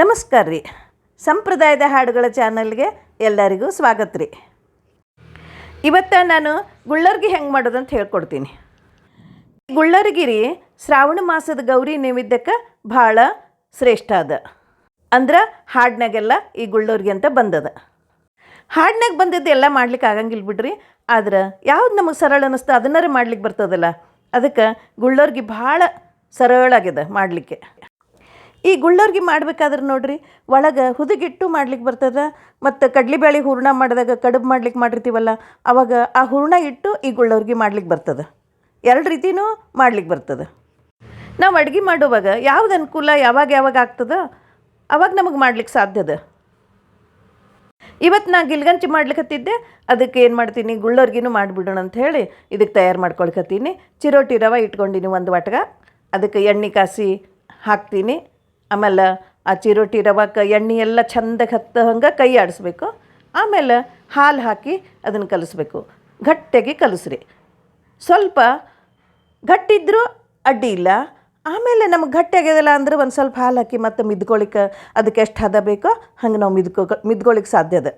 ನಮಸ್ಕಾರ ರೀ. ಸಂಪ್ರದಾಯದ ಹಾಡುಗಳ ಚಾನಲ್ಗೆ ಎಲ್ಲರಿಗೂ ಸ್ವಾಗತ ರೀ. ಇವತ್ತು ನಾನು ಗುಳ್ಳರ್ಗಿ ಹೆಂಗೆ ಮಾಡೋದು ಅಂತ ಹೇಳ್ಕೊಡ್ತೀನಿ. ಗುಳ್ಳರ್ಗಿ ರೀ ಶ್ರಾವಣ ಮಾಸದ ಗೌರಿ ನೈವೇದ್ಯಕ್ಕೆ ಭಾಳ ಶ್ರೇಷ್ಠ ಅದ. ಅಂದ್ರೆ ಹಾಡ್ನಾಗೆಲ್ಲ ಈ ಗುಳ್ಳರ್ಗಿ ಅಂತ ಬಂದದ. ಹಾಡ್ನಾಗ ಬಂದಿದ್ದು ಎಲ್ಲ ಮಾಡ್ಲಿಕ್ಕೆ ಆಗಂಗಿಲ್ಲ ಬಿಡ್ರಿ. ಆದ್ರೆ ಯಾವ್ದು ನಮಗೆ ಸರಳ ಅನ್ನಿಸ್ತು ಅದನ್ನಾರು ಮಾಡ್ಲಿಕ್ಕೆ ಬರ್ತದಲ್ಲ. ಅದಕ್ಕೆ ಗುಳ್ಳರ್ಗಿ ಭಾಳ ಸರಳಾಗಿದೆ ಮಾಡಲಿಕ್ಕೆ. ಈ ಗುಳ್ಳರ್ಗಿ ಮಾಡ್ಬೇಕಾದ್ರೆ ನೋಡ್ರಿ, ಒಳಗೆ ಹುದುಗಿಟ್ಟು ಮಾಡ್ಲಿಕ್ಕೆ ಬರ್ತದ, ಮತ್ತು ಕಡ್ಲಿಬೇಳೆ ಹೂರ್ಣ ಮಾಡಿದಾಗ ಕಡುಬು ಮಾಡ್ಲಿಕ್ಕೆ ಮಾಡಿರ್ತೀವಲ್ಲ, ಅವಾಗ ಆ ಹೂರ್ಣ ಇಟ್ಟು ಈ ಗುಳ್ಳರ್ಗಿ ಮಾಡ್ಲಿಕ್ಕೆ ಬರ್ತದ. ಎರಡು ರೀತಿನೂ ಮಾಡ್ಲಿಕ್ಕೆ ಬರ್ತದ. ನಾವು ಅಡುಗೆ ಮಾಡುವಾಗ ಯಾವ್ದು ಅನುಕೂಲ, ಯಾವಾಗ ಯಾವಾಗ ಆಗ್ತದ, ಅವಾಗ ನಮಗೆ ಮಾಡ್ಲಿಕ್ಕೆ ಸಾಧ್ಯದ ಇವತ್ತು ನಾ ಗಿಲ್ಗಂಚಿ ಮಾಡ್ಲಿಕ್ಕತ್ತಿದ್ದೆ ಅದಕ್ಕೆ ಏನು ಮಾಡ್ತೀನಿ, ಗುಳ್ಳರ್ಗಿನೂ ಮಾಡಿಬಿಡೋಣ ಅಂತ ಹೇಳಿ ಇದಕ್ಕೆ ತಯಾರು ಮಾಡ್ಕೊಳ್ಕತ್ತೀನಿ. ಚಿರೋಟಿ ರವೆ ಇಟ್ಕೊಂಡಿನಿ ಒಂದು ವಾಟ್ಗ, ಅದಕ್ಕೆ ಎಣ್ಣೆ ಕಾಸಿ ಹಾಕ್ತೀನಿ. ಆಮೇಲೆ ಆ ಚಿರೋಟಿ ರವಾಕ ಎಣ್ಣೆ ಎಲ್ಲ ಚಂದಕ್ಕೆ ಹತ್ತ ಹಂಗೆ ಕೈ ಆಡಿಸ್ಬೇಕು. ಆಮೇಲೆ ಹಾಲು ಹಾಕಿ ಅದನ್ನು ಕಲಿಸ್ಬೇಕು. ಗಟ್ಟಿಯಾಗಿ ಕಲಿಸ್ರಿ. ಸ್ವಲ್ಪ ಗಟ್ಟಿದ್ರೂ ಅಡ್ಡಿ ಇಲ್ಲ. ಆಮೇಲೆ ನಮಗೆ ಗಟ್ಟಿ ಆಗ್ಯದಲ್ಲ ಅಂದ್ರೆ ಒಂದು ಸ್ವಲ್ಪ ಹಾಲು ಹಾಕಿ ಮತ್ತು ಮಿದ್ಕೊಳಿಕ್ಕೆ ಅದಕ್ಕೆ ಎಷ್ಟು ಹದ ಬೇಕೋ ಹಂಗೆ ನಾವು ಮಿದ್ಕೊ ಮಿದ್ಕೊಳಿಕ್ಕೆ ಸಾಧ್ಯ ಅದ.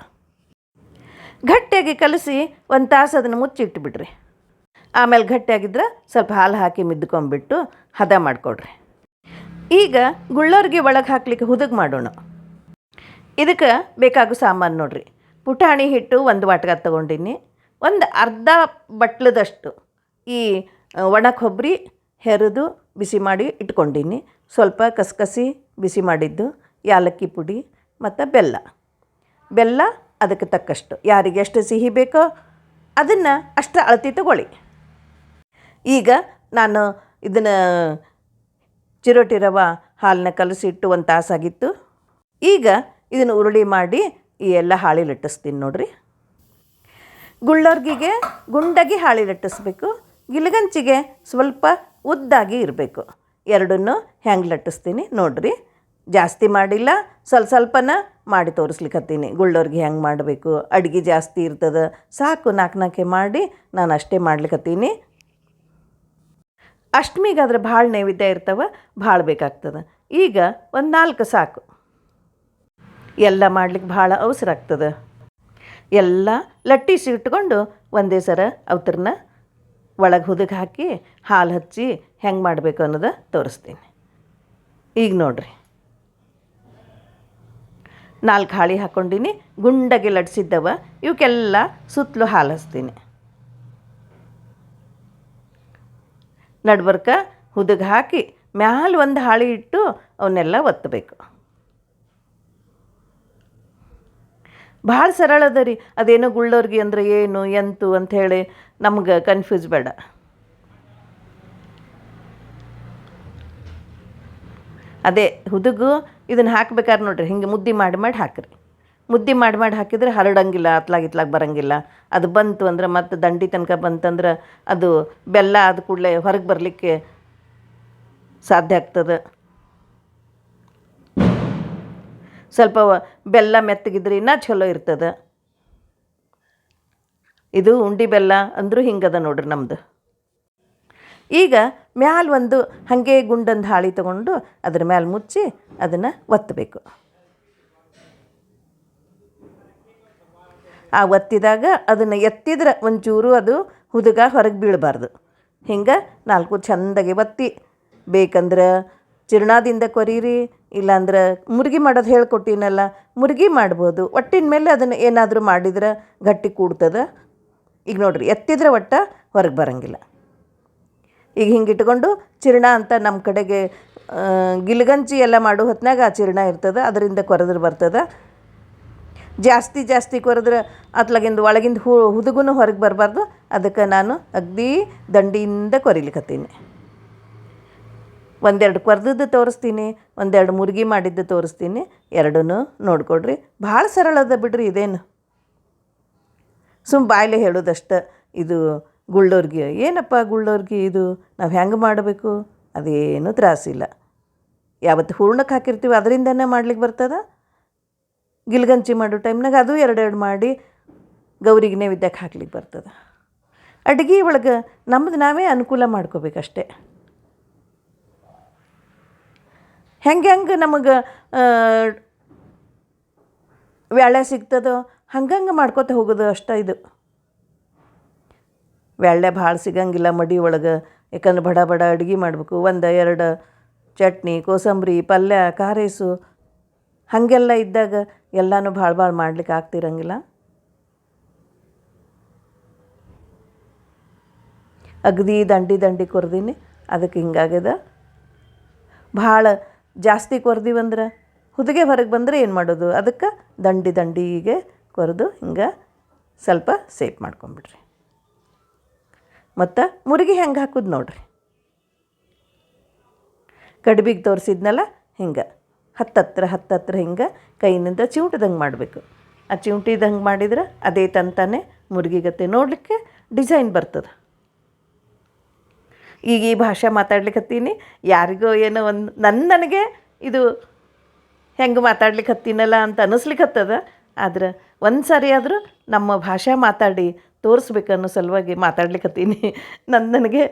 ಗಟ್ಟಿಯಾಗಿ ಕಲಸಿ ಒಂದು ತಾಸು ಅದನ್ನು ಮುಚ್ಚಿಟ್ಬಿಡ್ರಿ. ಆಮೇಲೆ ಗಟ್ಟಿಯಾಗಿದ್ರೆ ಸ್ವಲ್ಪ ಹಾಲು ಹಾಕಿ ಮಿದ್ಕೊಂಬಿಟ್ಟು ಹದ ಮಾಡಿಕೊಡ್ರಿ. ಈಗ ಗುಳ್ಳೋರಿಗೆ ಒಳಗೆ ಹಾಕ್ಲಿಕ್ಕೆ ಹುದುಗ್ ಮಾಡೋಣ. ಇದಕ್ಕೆ ಬೇಕಾಗೋ ಸಾಮಾನು ನೋಡ್ರಿ. ಪುಟಾಣಿ ಹಿಟ್ಟು ಒಂದು ವಾಟ್ಗ ತಗೊಂಡಿನಿ. ಒಂದು ಅರ್ಧ ಬಟ್ಲದಷ್ಟು ಈ ಒಣ ಕೊಬ್ಬರಿ ಹೆರಿದು ಬಿಸಿ ಮಾಡಿ ಇಟ್ಕೊಂಡಿನಿ. ಸ್ವಲ್ಪ ಕಸಕಸಿ ಬಿಸಿ ಮಾಡಿದ್ದು ಯಾಲಕ್ಕಿ ಪುಡಿ ಮತ್ತು ಬೆಲ್ಲ. ಬೆಲ್ಲ ಅದಕ್ಕೆ ತಕ್ಕಷ್ಟು. ಯಾರಿಗೆ ಎಷ್ಟು ಸಿಹಿ ಬೇಕೋ ಅದನ್ನು ಅಷ್ಟು ಅಳತಿ ತಗೊಳ್ಳಿ. ಈಗ ನಾನು ಇದನ್ನು ಚಿರೋಟಿ ರವೆ ಹಾಲನ್ನ ಕಲಸಿಟ್ಟು ಒಂದು ತಾಸಾಗಿತ್ತು. ಈಗ ಇದನ್ನು ಉರುಳಿ ಮಾಡಿ ಈ ಎಲ್ಲ ಹಾಳಿ ಲಟ್ಟಿಸ್ತೀನಿ ನೋಡ್ರಿ. ಗುಳ್ಳೋರ್ಗಿಗೆ ಗುಂಡಾಗಿ ಹಾಳಿ ಲಟ್ಟಿಸ್ಬೇಕು ಗಿಲಗಂಚಿಗೆ ಸ್ವಲ್ಪ ಉದ್ದಾಗಿ ಇರಬೇಕು. ಎರಡನ್ನು ಹೆಂಗೆ ಲಟ್ಟಿಸ್ತೀನಿ ನೋಡ್ರಿ. ಜಾಸ್ತಿ ಮಾಡಿಲ್ಲ, ಸ್ವಲ್ಪ ಸ್ವಲ್ಪನ ಮಾಡಿ ತೋರಿಸ್ಲಿಕ್ಕತ್ತೀನಿ ಗುಳ್ಳೋರ್ಗೆ ಹೆಂಗೆ ಮಾಡಬೇಕು? ಅಡುಗೆ ಜಾಸ್ತಿ ಇರ್ತದೆ, ಸಾಕು ನಾಲ್ಕು ನಾಲ್ಕೆ ಮಾಡಿ ನಾನು ಅಷ್ಟೇ ಮಾಡ್ಲಿಕ್ಕತ್ತೀನಿ ಅಷ್ಟಮಿಗಾದ್ರೆ ಭಾಳ ನೈವೇದ್ಯ ಇರ್ತವೆ, ಭಾಳ ಬೇಕಾಗ್ತದೆ. ಈಗ ಒಂದು ನಾಲ್ಕು ಸಾಕು. ಎಲ್ಲ ಮಾಡ್ಲಿಕ್ಕೆ ಭಾಳ ಅವಸರ ಆಗ್ತದೆ. ಎಲ್ಲ ಲಟ್ಟಿಸಿ ಇಟ್ಕೊಂಡು ಒಂದೇ ಸರ ಅವತ್ರನ್ನ ಒಳಗೆ ಹುದಗೆ ಹಾಕಿ ಹಾಲು ಹಚ್ಚಿ ಹೆಂಗೆ ಮಾಡಬೇಕು ಅನ್ನೋದು ತೋರಿಸ್ತೀನಿ. ಈಗ ನೋಡ್ರಿ. ನಾಲ್ಕು ಹಾಳಿ ಹಾಕ್ಕೊಂಡಿನಿ ಗುಂಡಗೆ ಲಟ್ಸಿದ್ದವ ಇವಕ್ಕೆಲ್ಲ ಸುತ್ತಲೂ ಹಾಲು ಹಚ್ತೀನಿ. ನಡ್ಬರ್ಕ ಹುದಗ ಹಾಕಿ ಮ್ಯಾಲ ಒಂದು ಹಾಳಿ ಇಟ್ಟು ಅವನ್ನೆಲ್ಲ ಒತ್ತಬೇಕು. ಭಾಳ ಸರಳ ಅದ ರೀ, ಅದೇನೋ ಗುಳ್ಳೋರ್ಗಿ ಅಂದ್ರೆ ಏನು, ಎಂತು ಅಂಥೇಳಿ ನಮ್ಗೆ ಕನ್ಫ್ಯೂಸ್ ಬೇಡ. ಅದೇ ಹುದುಗು ಇದನ್ನು ಹಾಕ್ಬೇಕಾದ್ರೆ ನೋಡ್ರಿ, ಹಿಂಗೆ ಮುದ್ದೆ ಮಾಡಿ ಮಾಡಿ ಹಾಕ್ರಿ. ಮುದ್ದೆ ಮಾಡಿ ಮಾಡಿ ಹಾಕಿದ್ರೆ ಹರಡಂಗಿಲ್ಲ, ಅತ್ಲಾಗ ಇತ್ಲಾಗ ಬರಂಗಿಲ್ಲ. ಅದು ಬಂತು ಅಂದ್ರೆ ಮತ್ತೆ ದಂಡಿ ತನಕ ಬಂತಂದ್ರೆ ಅದು ಬೆಲ್ಲ ಆದ ಕೂಡಲೇ ಹೊರಗೆ ಬರಲಿಕ್ಕೆ ಸಾಧ್ಯ ಆಗ್ತದೆ. ಸ್ವಲ್ಪ ಬೆಲ್ಲ ಮೆತ್ತಗಿದ್ರೆ ಇನ್ನೂ ಚಲೋ ಇರ್ತದೆ. ಇದು ಉಂಡಿ ಬೆಲ್ಲ ಅಂದರೂ ಹಿಂಗದ ನೋಡ್ರಿ ನಮ್ಮದು ಈಗ ಮ್ಯಾಲ ಒಂದು ಹಾಗೆ ಗುಂಡೊಂದು ಹಾಳಿ ತಗೊಂಡು ಅದ್ರ ಮ್ಯಾಲೆ ಮುಚ್ಚಿ ಅದನ್ನು ಒತ್ತಬೇಕು. ಆ ಒತ್ತಿದಾಗ ಅದನ್ನು ಎತ್ತಿದ್ರೆ ಒಂಚೂರು ಅದು ಹುದುಗ ಹೊರಗೆ ಬೀಳಬಾರ್ದು. ಹಿಂಗೆ ನಾಲ್ಕು ಚಂದಾಗಿ ಒತ್ತಿ, ಬೇಕಂದ್ರೆ ಚಿರ್ಣಾದಿಂದ ಕೊರೀರಿ, ಇಲ್ಲಾಂದ್ರೆ ಮುರ್ಗಿ ಮಾಡೋದು ಹೇಳ್ಕೊಟ್ಟಿನಲ್ಲ, ಮುರ್ಗಿ ಮಾಡ್ಬೋದು. ಒಟ್ಟಿನ ಮೇಲೆ ಅದನ್ನು ಏನಾದರೂ ಮಾಡಿದ್ರೆ ಗಟ್ಟಿ ಕೂಡ್ತದೆ. ಈಗ ನೋಡಿರಿ, ಎತ್ತಿದ್ರೆ ಒಟ್ಟ ಹೊರಗೆ ಬರೋಂಗಿಲ್ಲ. ಈಗ ಹಿಂಗೆ ಇಟ್ಕೊಂಡು ಚಿರ್ಣ ಅಂತ ನಮ್ಮ ಕಡೆಗೆ ಗಿಲ್ಗಂಚಿ ಎಲ್ಲ ಮಾಡೋ ಹೊತ್ನಾಗ ಆ ಚಿರಣ ಇರ್ತದೆ, ಅದರಿಂದ ಕೊರೆದ್ರೆ ಬರ್ತದೆ. ಜಾಸ್ತಿ ಜಾಸ್ತಿ ಕೊರೆದ್ರೆ ಅತ್ಲಾಗಿಂದ ಒಳಗಿಂದ ಹೂ ಹುದುಗೂ ಹೊರಗೆ ಬರಬಾರ್ದು. ಅದಕ್ಕೆ ನಾನು ಅಗ್ದಿ ದಂಡಿಯಿಂದ ಕೊರಿಲಿಕತ್ತೀನಿ. ಒಂದೆರಡು ಕೊರ್ದದ್ದು ತೋರಿಸ್ತೀನಿ, ಒಂದೆರಡು ಮುರುಗಿ ಮಾಡಿದ್ದು ತೋರಿಸ್ತೀನಿ ಎರಡೂ ನೋಡಿಕೊಡ್ರಿ. ಭಾಳ ಸರಳ ಅದ ಬಿಡ್ರಿ ಇದೇನು. ಸುಮ್ಮ ಬಾಯ್ಲೆ ಹೇಳೋದಷ್ಟೆ ಇದು ಗುಳ್ಳೋರ್ಗಿ. ಏನಪ್ಪ ಗುಳ್ಳೋರ್ಗಿ ಇದು? ನಾವು ಹೆಂಗೆ ಮಾಡಬೇಕು? ಅದೇನು ತ್ರಾಸಿಲ್ಲ. ಯಾವತ್ತು ಹೂರ್ಣಕ್ಕೆ ಹಾಕಿರ್ತೀವಿ, ಅದರಿಂದನೇ ಮಾಡ್ಲಿಕ್ಕೆ ಬರ್ತದ? ಗಿಲ್ಗಂಚಿ ಮಾಡೋ ಟೈಮ್ನಾಗ ಅದು ಎರಡೆರಡು ಮಾಡಿ ಗೌರಿಗೆ ನೈವೇದ್ಯಕ್ಕೆ ಹಾಕ್ಲಿಕ್ಕೆ ಬರ್ತದೆ. ಅಡುಗೆ ಒಳಗೆ ನಮ್ದು ನಾವೇ ಅನುಕೂಲ ಮಾಡ್ಕೋಬೇಕಷ್ಟೆ. ಹೆಂಗೆ ಹೆಂಗೆ ನಮಗೆ ವ್ಯಾಳೆ ಸಿಗ್ತದೋ ಹಂಗಂಗೆ ಮಾಡ್ಕೋತ ಹೋಗೋದು ಅಷ್ಟ ಇದು. ವ್ಯಾಳೆ ಭಾಳ ಸಿಗಂಗಿಲ್ಲ ಮಡಿ ಒಳಗೆ, ಯಾಕಂದ್ರೆ ಬಡ ಬಡ ಅಡುಗೆ ಮಾಡಬೇಕು. ಒಂದು, ಎರಡು ಚಟ್ನಿ, ಕೋಸಂಬರಿ, ಪಲ್ಯ ಕಾರೇಸು ಹಾಗೆಲ್ಲ ಇದ್ದಾಗ ಎಲ್ಲನೂ ಭಾಳ ಭಾಳ ಮಾಡ್ಲಿಕ್ಕೆ ಆಗ್ತಿರಂಗಿಲ್ಲ. ಅಗದಿ ದಂಡಿ ದಂಡಿ ಕೊರ್ದೀನಿ, ಅದಕ್ಕೆ ಹಿಂಗಾಗ್ಯದ. ಭಾಳ ಜಾಸ್ತಿ ಕೊರ್ದೀವಂದ್ರೆ ಹುದುಗೆ ಹೊರಗೆ ಬಂದರೆ ಏನು ಮಾಡೋದು? ಅದಕ್ಕೆ ದಂಡಿ ದಂಡಿಗೆ ಕೊರೆದು ಹಿಂಗೆ ಸ್ವಲ್ಪ ಸೇಪ್ ಮಾಡ್ಕೊಂಬಿಡ್ರಿ. ಮತ್ತು ಮುರುಗಿ ಹೆಂಗೆ ಹಾಕೋದು ನೋಡ್ರಿ. ಕಡ್ಬಿಗೆ ತೋರಿಸಿದ್ನಲ್ಲ ಹಿಂಗೆ. ಹತ್ತತ್ರ ಹತ್ತತ್ರ ಹಿಂಗೆ ಕೈನಿಂದ ಚಿವುಟ್ದಂಗೆ ಮಾಡಬೇಕು. ಆ ಚಿವುಟಿದಂಗೆ ಮಾಡಿದ್ರೆ ಅದೇ ತಂತಾನೆ ಮುರುಗಿಗತ್ತೆ ನೋಡಲಿಕ್ಕೆ ಡಿಸೈನ್ ಬರ್ತದೆ. ಈಗ ಈ ಭಾಷೆ ಮಾತಾಡ್ಲಿಕ್ಕತ್ತೀನಿ ಯಾರಿಗೋ ಏನೋ ಒಂದು ನನ್ನ ನನಗೆ ಇದು ಹೆಂಗೆ ಮಾತಾಡ್ಲಿಕ್ಕೆ ಹತ್ತೀನಲ್ಲ ಅಂತ ಅನ್ನಿಸ್ಲಿಕ್ಕತ್ತದ ಆದ್ರೆ ಒಂದು ಸಾರಿ ಆದರೂ ನಮ್ಮ ಭಾಷೆ ಮಾತಾಡಿ ತೋರಿಸ್ಬೇಕನ್ನೋ ಸಲುವಾಗಿ ಮಾತಾಡ್ಲಿಕ್ಕತ್ತೀನಿ ನನ್ನ ನನಗೆ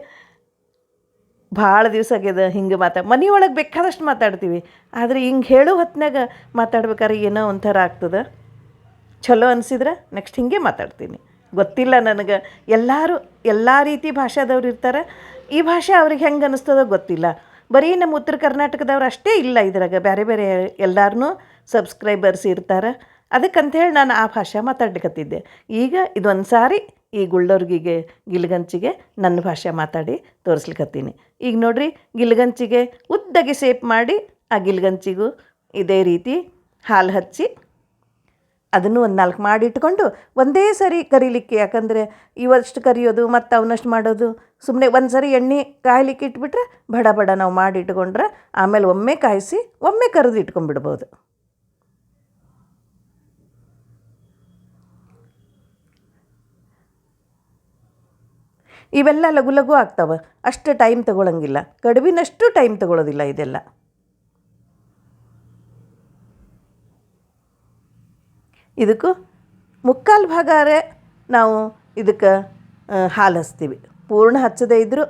ಭಾಳ ದಿವಸ ಆಗ್ಯದ ಹಿಂಗೆ ಮಾತಾ ಮನೆಯೊಳಗೆ ಬೇಕಾದಷ್ಟು ಮಾತಾಡ್ತೀವಿ. ಆದರೆ ಹಿಂಗೆ ಹೇಳೋ ಹೊತ್ತಿನಾಗ ಮಾತಾಡ್ಬೇಕಾದ್ರೆ ಏನೋ ಒಂಥರ ಆಗ್ತದೆ. ಚಲೋ ಅನಿಸಿದ್ರೆ ನೆಕ್ಸ್ಟ್ ಹಿಂಗೆ ಮಾತಾಡ್ತೀನಿ. ಗೊತ್ತಿಲ್ಲ ನನಗೆ. ಎಲ್ಲರೂ, ಎಲ್ಲ ರೀತಿ ಭಾಷಾದವ್ರು ಇರ್ತಾರೆ. ಈ ಭಾಷೆ ಅವ್ರಿಗೆ ಹೆಂಗೆ ಅನ್ನಿಸ್ತದೋ ಗೊತ್ತಿಲ್ಲ. ಬರೀ ನಮ್ಮ ಉತ್ತರ ಕರ್ನಾಟಕದವ್ರು ಅಷ್ಟೇ ಇಲ್ಲ ಇದ್ರಾಗ. ಬೇರೆ ಬೇರೆ ಎಲ್ಲರೂ ಸಬ್ಸ್ಕ್ರೈಬರ್ಸ್ ಇರ್ತಾರೆ. ಅದಕ್ಕಂಥೇಳಿ ನಾನು ಆ ಭಾಷೆ ಮಾತಾಡ್ಲಿಕ್ಕತ್ತಿದ್ದೆ ಈಗ ಇದೊಂದು ಸಾರಿ ಈ ಗುಳ್ಳೋರ್ಗಿಗೆ ಗಿಲ್ಗಂಚಿಗೆ ನನ್ನ ಭಾಷೆ ಮಾತಾಡಿ ತೋರಿಸ್ಲಿಕ್ಕತ್ತೀನಿ ಈಗ ನೋಡ್ರಿ, ಗಿಲ್ಗಂಚಿಗೆ ಉದ್ದಗೆ ಸೇಪ್ ಮಾಡಿ ಆ ಗಿಲ್ಗಂಚಿಗೂ ಇದೇ ರೀತಿ ಹಾಲು ಹಚ್ಚಿ ಅದನ್ನು ಒಂದು ನಾಲ್ಕು ಮಾಡಿ ಇಟ್ಕೊಂಡು ಒಂದೇ ಸರಿ ಕರಿಲಿಕ್ಕೆ. ಯಾಕಂದರೆ ಇವಷ್ಟು ಕರಿಯೋದು ಮತ್ತು ಅವನಷ್ಟು ಮಾಡೋದು. ಸುಮ್ಮನೆ ಒಂದು ಸರಿ ಎಣ್ಣೆ ಕಾಯಲಿಕ್ಕೆ ಇಟ್ಬಿಟ್ರೆ ಬಡ ಬಡ ನಾವು ಮಾಡಿ ಇಟ್ಕೊಂಡ್ರೆ ಆಮೇಲೆ ಒಮ್ಮೆ ಕಾಯಿಸಿ ಒಮ್ಮೆ ಕರೆದು ಇಟ್ಕೊಂಡ್ಬಿಡ್ಬೋದು. ಇವೆಲ್ಲ ಲಘು ಲಘು ಆಗ್ತಾವೆ. ಅಷ್ಟು ಟೈಮ್ ತಗೊಳ್ಳಂಗಿಲ್ಲ ಕಡುಬಿನಷ್ಟು ಟೈಮ್ ತಗೊಳ್ಳೋದಿಲ್ಲ ಇದೆಲ್ಲ. ಇದಕ್ಕೂ ಮುಕ್ಕಾಲು ಭಾಗಾರೆ ನಾವು ಇದಕ್ಕೆ ಹಾಲು ಹಚ್ತೀವಿ. ಪೂರ್ಣ ಹಚ್ಚದೇ ಇದ್ದರೂ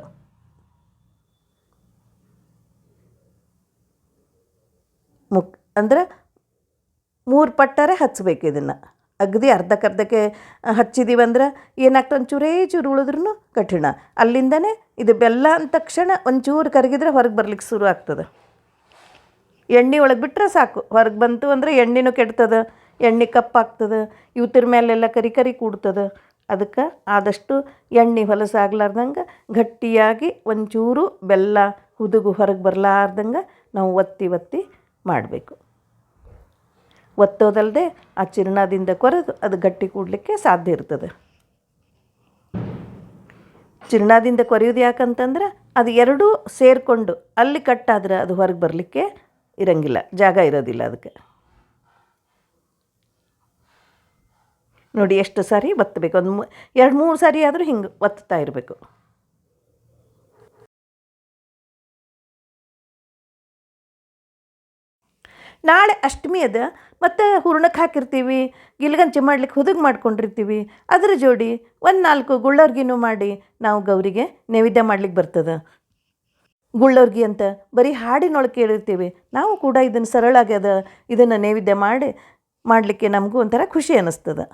ಮುಕ್, ಅಂದ್ರೆ ಮೂರು ಪಟ್ಟರೆ ಹಚ್ಚಬೇಕು ಇದನ್ನು. ಅಗದಿ ಅರ್ಧಕ್ಕರ್ಧಕ್ಕೆ ಹಚ್ಚಿದೀವಂದ್ರೆ ಏನಾಗ್ತದೆ? ಒಂಚೂರೇ ಚೂರು ಉಳಿದ್ರೂ ಕಠಿಣ. ಅಲ್ಲಿಂದನೇ ಇದು ಬೆಲ್ಲ ಅಂದ ತಕ್ಷಣ ಒಂಚೂರು ಕರಗಿದ್ರೆ ಹೊರಗೆ ಬರ್ಲಿಕ್ಕೆ ಶುರು ಆಗ್ತದೆ. ಎಣ್ಣೆ ಒಳಗೆ ಬಿಟ್ಟರೆ ಸಾಕು. ಹೊರಗೆ ಬಂತು ಅಂದರೆ ಎಣ್ಣೆನೂ ಕೆಡ್ತದೆ, ಎಣ್ಣೆ ಕಪ್ಪಾಗ್ತದೆ ಇವತ್ತರ ಮೇಲೆಲ್ಲ ಕರಿ ಕರಿ ಕೂಡ್ತದೆ. ಅದಕ್ಕೆ ಆದಷ್ಟು ಎಣ್ಣೆ ಹೊಲಸಾಗ್ಲಾರ್ದಂಗೆ ಗಟ್ಟಿಯಾಗಿ ಒಂಚೂರು ಬೆಲ್ಲ ಹುದುಗು ಹೊರಗೆ ಬರಲಾರ್ದಂಗೆ ನಾವು ಒತ್ತಿ ಒತ್ತಿ ಮಾಡಬೇಕು. ಒತ್ತೋದಲ್ಲದೆ ಆ ಚಿರಣದಿಂದ ಕೊರೆದು ಅದು ಗಟ್ಟಿ ಕೂಡಲಿಕ್ಕೆ ಸಾಧ್ಯ ಇರ್ತದೆ. ಚಿರಣದಿಂದ ಕೊರೆಯೋದು ಯಾಕಂತಂದ್ರೆ ಅದು ಎರಡೂ ಸೇರಿಕೊಂಡು ಅಲ್ಲಿ ಕಟ್ಟಾದ್ರೆ ಅದು ಹೊರಗೆ ಬರಲಿಕ್ಕೆ ಇರಂಗಿಲ್ಲ, ಜಾಗ ಇರೋದಿಲ್ಲ ಅದಕ್ಕೆ. ನೋಡಿ ಎಷ್ಟು ಸಾರಿ ಒತ್ತಬೇಕು, ಒಂದು ಎರಡು ಮೂರು ಸಾರಿ ಆದರೂ ಹಿಂಗೆ ಒತ್ತಾ ಇರಬೇಕು. ನಾಳೆ ಅಷ್ಟಮಿ ಅದ, ಮತ್ತು ಹೂರ್ಣಕ್ಕೆ ಹಾಕಿರ್ತೀವಿ ಗಿಲ್ಗಂಚಿ ಮಾಡ್ಲಿಕ್ಕೆ ಹುದುಗ್ ಮಾಡ್ಕೊಂಡಿರ್ತೀವಿ. ಅದರ ಜೋಡಿ ಒಂದು ನಾಲ್ಕು ಗುಳ್ಳೋರ್ಗಿನೂ ಮಾಡಿ ನಾವು ಗೌರಿಗೆ ನೈವೇದ್ಯ ಮಾಡ್ಲಿಕ್ಕೆ ಬರ್ತದೆ. ಗುಳ್ಳೋರ್ಗಿ ಅಂತ ಬರೀ ಹಾಡಿನೊಳಗೆ ಕೇಳಿರ್ತೀವಿ. ನಾವು ಕೂಡ ಇದನ್ನು ಸರಳ ಆಗ್ಯದ ಇದನ್ನು ನೈವೇದ್ಯ ಮಾಡಿ, ಮಾಡಲಿಕ್ಕೆ ನಮಗೂ ಒಂಥರ ಖುಷಿ ಅನ್ನಿಸ್ತದೆ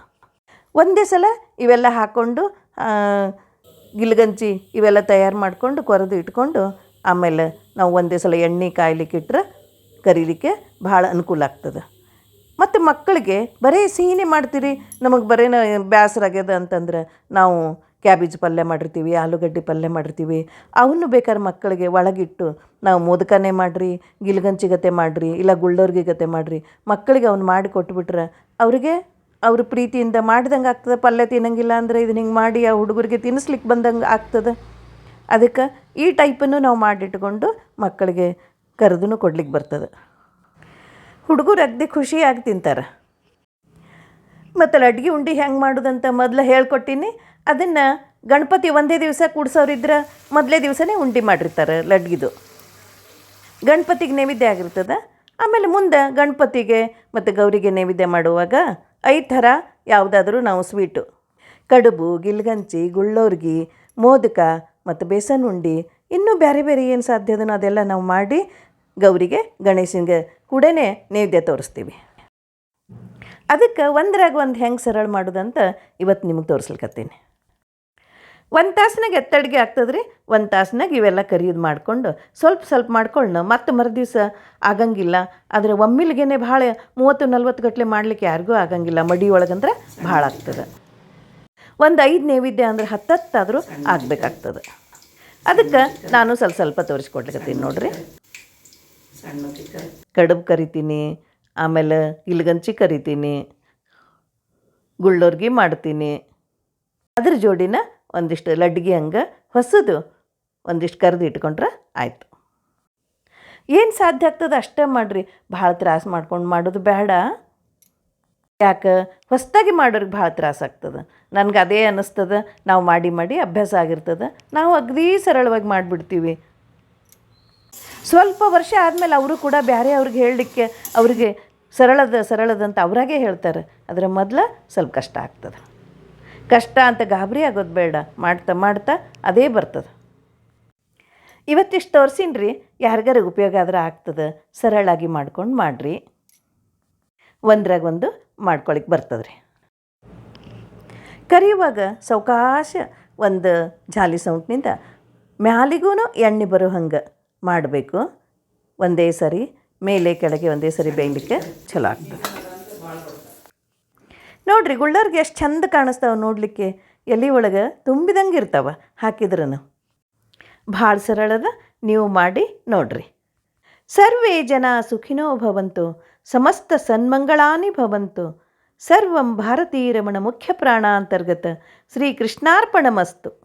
ಒಂದೇ ಸಲ ಇವೆಲ್ಲ ಹಾಕ್ಕೊಂಡು ಗಿಲ್ಗಂಚಿ ಇವೆಲ್ಲ ತಯಾರು ಮಾಡಿಕೊಂಡು ಕೊರೆದು ಇಟ್ಕೊಂಡು, ಆಮೇಲೆ ನಾವು ಒಂದೇ ಸಲ ಎಣ್ಣೆ ಕಾಯ್ಲಿಕ್ಕೆ ಇಟ್ರೆ ಕರೀಲಿಕ್ಕೆ ಭಾಳ ಅನುಕೂಲ ಆಗ್ತದೆ. ಮತ್ತು ಮಕ್ಕಳಿಗೆ ಬರೀ ಸಿಹಿನೇ ಮಾಡ್ತೀರಿ, ನಮಗೆ ಬರೇನ ಬೇಸರ ಆಗ್ಯದ ಅಂತಂದ್ರೆ ನಾವು ಕ್ಯಾಬೇಜ್ ಪಲ್ಯ ಮಾಡಿರ್ತೀವಿ, ಆಲೂಗಡ್ಡೆ ಪಲ್ಯ ಮಾಡಿರ್ತೀವಿ, ಅವನ್ನು ಬೇಕಾದ್ರೆ ಮಕ್ಕಳಿಗೆ ಒಳಗಿಟ್ಟು ನಾವು ಮೋದಕನೇ ಮಾಡಿರಿ ಗಿಲ್ಗಂಚಿ ಗತೆ ಮಾಡಿರಿ, ಇಲ್ಲ ಗುಳ್ಳೋರ್ಗಿ ಗತೆ ಮಾಡಿರಿ, ಮಕ್ಕಳಿಗೆ ಅವ್ನು ಮಾಡಿ ಕೊಟ್ಬಿಟ್ರೆ ಅವರಿಗೆ ಅವ್ರ ಪ್ರೀತಿಯಿಂದ ಮಾಡ್ದಂಗೆ ಆಗ್ತದೆ, ಪಲ್ಯ ತಿನ್ನಂಗಿಲ್ಲ ಅಂದರೆ ಇದನ್ನ ಹಿಂಗೆ ಮಾಡಿ ಆ ಹುಡುಗರಿಗೆ ತಿನ್ನಿಸ್ಲಿಕ್ಕೆ ಬಂದಂಗೆ ಆಗ್ತದೆ. ಅದಕ್ಕೆ ಈ ಟೈಪನ್ನು ನಾವು ಮಾಡಿಟ್ಕೊಂಡು ಮಕ್ಕಳಿಗೆ ಕರೆದು ಕೊಡ್ಲಿಕ್ಕೆ ಬರ್ತದೆ. ಹುಡುಗರು ಅಗ್ದಿ ಖುಷಿಯಾಗಿ ತಿಂತಾರೆ. ಮತ್ತು ಲಡ್ಗೆ ಉಂಡೆ ಹೆಂಗೆ ಮಾಡೋದಂತ ಮೊದಲು ಹೇಳ್ಕೊಟ್ಟಿನಿ. ಅದನ್ನು ಗಣಪತಿ ಒಂದೇ ದಿವಸ ಕೂಡ್ಸೋರಿದ್ರೆ ಮೊದಲೇ ದಿವಸನೇ ಉಂಡೆ ಮಾಡಿರ್ತಾರೆ ಲಡ್ಗಿದು. ಗಣಪತಿಗೆ ನೈವೇದ್ಯ ಆಗಿರ್ತದೆ. ಆಮೇಲೆ ಮುಂದೆ ಗಣಪತಿಗೆ ಮತ್ತು ಗೌರಿಗೆ ನೈವೇದ್ಯ ಮಾಡುವಾಗ ಐದು ಥರ ಯಾವುದಾದ್ರೂ ನಾವು ಸ್ವೀಟು. ಕಡುಬು, ಗಿಲ್ಗಂಚಿ, ಗುಳ್ಳೋರ್ಗಿ, ಮೋದಕ ಮತ್ತು ಬೇಸನ್ ಉಂಡೆ ಇನ್ನೂ ಬೇರೆ ಬೇರೆ ಏನು ಸಾಧ್ಯ ಅದನ್ನು ಅದೆಲ್ಲ ನಾವು ಮಾಡಿ ಗೌರಿಗೆ ಗಣೇಶನಿಗೆ ಕೂಡನೆ ನೈವೇದ್ಯ ತೋರಿಸ್ತೀವಿ. ಅದಕ್ಕೆ ಒಂದ್ರಾಗ ಒಂದು ಹೆಂಗೆ ಸರಳ ಮಾಡೋದಂತ ಇವತ್ತು ನಿಮಗೆ ತೋರಿಸ್ಲಿಕ್ಕತ್ತೀನಿ ಒಂದು ತಾಸಿನಾಗ ಎತ್ತಡಿಗೆ ಆಗ್ತದೆ ರೀ ಒಂದು ತಾಸಿನಾಗ ಇವೆಲ್ಲ ಕರಿಯೋದು ಮಾಡಿಕೊಂಡು ಸ್ವಲ್ಪ ಸ್ವಲ್ಪ ಮಾಡ್ಕೊಂಡು ಮತ್ತೆ ಮರುದಿವಸ ಆಗಂಗಿಲ್ಲ. ಆದರೆ ಒಮ್ಮಿಲ್ಗೇನೆ ಭಾಳ ಮೂವತ್ತು ನಲ್ವತ್ತು ಗಟ್ಟಲೆ ಮಾಡ್ಲಿಕ್ಕೆ ಯಾರಿಗೂ ಆಗಂಗಿಲ್ಲ. ಮಡಿ ಒಳಗಂದ್ರೆ ಭಾಳ ಆಗ್ತದೆ. ಒಂದು ಐದು ನೈವೇದ್ಯ ಅಂದ್ರೆ ಹತ್ತತ್ತಾದರೂ ಆಗಬೇಕಾಗ್ತದೆ. ಅದಕ್ಕೆ ನಾನು ಸ್ವಲ್ಪ ಸ್ವಲ್ಪ ತೋರಿಸ್ಕೊಡ್ಲಿಕತ್ತೀನಿ ನೋಡ್ರಿ. ಕಡುಬು ಕರಿತೀನಿ, ಆಮೇಲೆ ಇಲ್ಗಂಚಿ ಕರಿತೀನಿ, ಗುಳ್ಳೋರ್ಗಿ ಮಾಡ್ತೀನಿ. ಅದ್ರ ಜೋಡಿನ ಒಂದಿಷ್ಟು ಲಡ್ಗೆ ಹಂಗೆ ಹೊಸದು ಒಂದಿಷ್ಟು ಕರೆದು ಇಟ್ಕೊಂಡ್ರೆ ಆಯಿತು. ಏನು ಸಾಧ್ಯ ಆಗ್ತದೆ ಅಷ್ಟೇ ಮಾಡಿರಿ, ಭಾಳ ತ್ರಾಸ ಮಾಡ್ಕೊಂಡು ಮಾಡೋದು ಬೇಡ ಯಾಕೆ? ಹೊಸದಾಗಿ ಮಾಡೋರಿಗೆ ಭಾಳ ತ್ರಾಸ ಆಗ್ತದೆ. ನನಗೆ ಅದೇ ಅನ್ನಿಸ್ತದೆ ನಾವು ಮಾಡಿ ಮಾಡಿ ಅಭ್ಯಾಸ ಆಗಿರ್ತದೆ. ನಾವು ಅಗದಿ ಸರಳವಾಗಿ ಮಾಡಿಬಿಡ್ತೀವಿ. ಸ್ವಲ್ಪ ವರ್ಷ ಆದಮೇಲೆ ಅವರು ಕೂಡ ಬೇರೆ ಅವ್ರಿಗೆ ಹೇಳಲಿಕ್ಕೆ ಅವರಿಗೆ ಸರಳದ ಸರಳದಂತ ಅವರಾಗೆ ಹೇಳ್ತಾರೆ. ಅದರ ಮೊದಲು ಸ್ವಲ್ಪ ಕಷ್ಟ ಆಗ್ತದೆ. ಕಷ್ಟ ಅಂತ ಗಾಬರಿ ಆಗೋದು ಬೇಡ. ಮಾಡ್ತಾ ಮಾಡ್ತಾ ಅದೇ ಬರ್ತದೆ. ಇವತ್ತಿಷ್ಟು ತೋರಿಸಿನ್ರಿ, ಯಾರಿಗಾರ ಉಪಯೋಗ ಆದ್ರೆ ಆಗ್ತದೆ. ಸರಳಾಗಿ ಮಾಡ್ಕೊಂಡು ಮಾಡಿರಿ. ಒಂದ್ರಾಗ ಒಂದು ಮಾಡ್ಕೊಳಿಕ್ಕೆ ಬರ್ತದೆ ರೀ ಕರಿಯುವಾಗ ಸಾವಕಾಶ ಒಂದು ಜಾಲಿ ಸೌಂಟ್ನಿಂದ ಮ್ಯಾಲಿಗೂ ಎಣ್ಣೆ ಬರೋ ಹಂಗೆ. ಮಾಡಬೇಕು. ಒಂದೇ ಸರಿ, ಮೇಲೆ ಕೆಳಗೆ ಒಂದೇ ಸರಿ ಬೇಯಲಿಕ್ಕೆ ಚಲೋ ಆಗ್ತದೆ. ನೋಡ್ರಿ, ಗುಳ್ಳರ್ಗೆ ಎಷ್ಟು ಚಂದ ಕಾಣಿಸ್ತಾವೆ ನೋಡಲಿಕ್ಕೆ. ಎಲೆ ಒಳಗೆ ತುಂಬಿದಂಗೆ ಇರ್ತಾವೆ ಹಾಕಿದ್ರೂ ಭಾಳ ಸರಳದ ನೀವು ಮಾಡಿ ನೋಡ್ರಿ. ಸರ್ವೇ ಜನ ಸುಖಿನೋ ಭವಂತು, ಸಮಸ್ತ ಸನ್ಮಂಗಳಾನಿ ಭವಂತು. ಸರ್ವಂ ಭಾರತೀರಮಣ ಮುಖ್ಯ ಪ್ರಾಣಾಂತರ್ಗತ ಶ್ರೀ ಕೃಷ್ಣಾರ್ಪಣಮಸ್ತು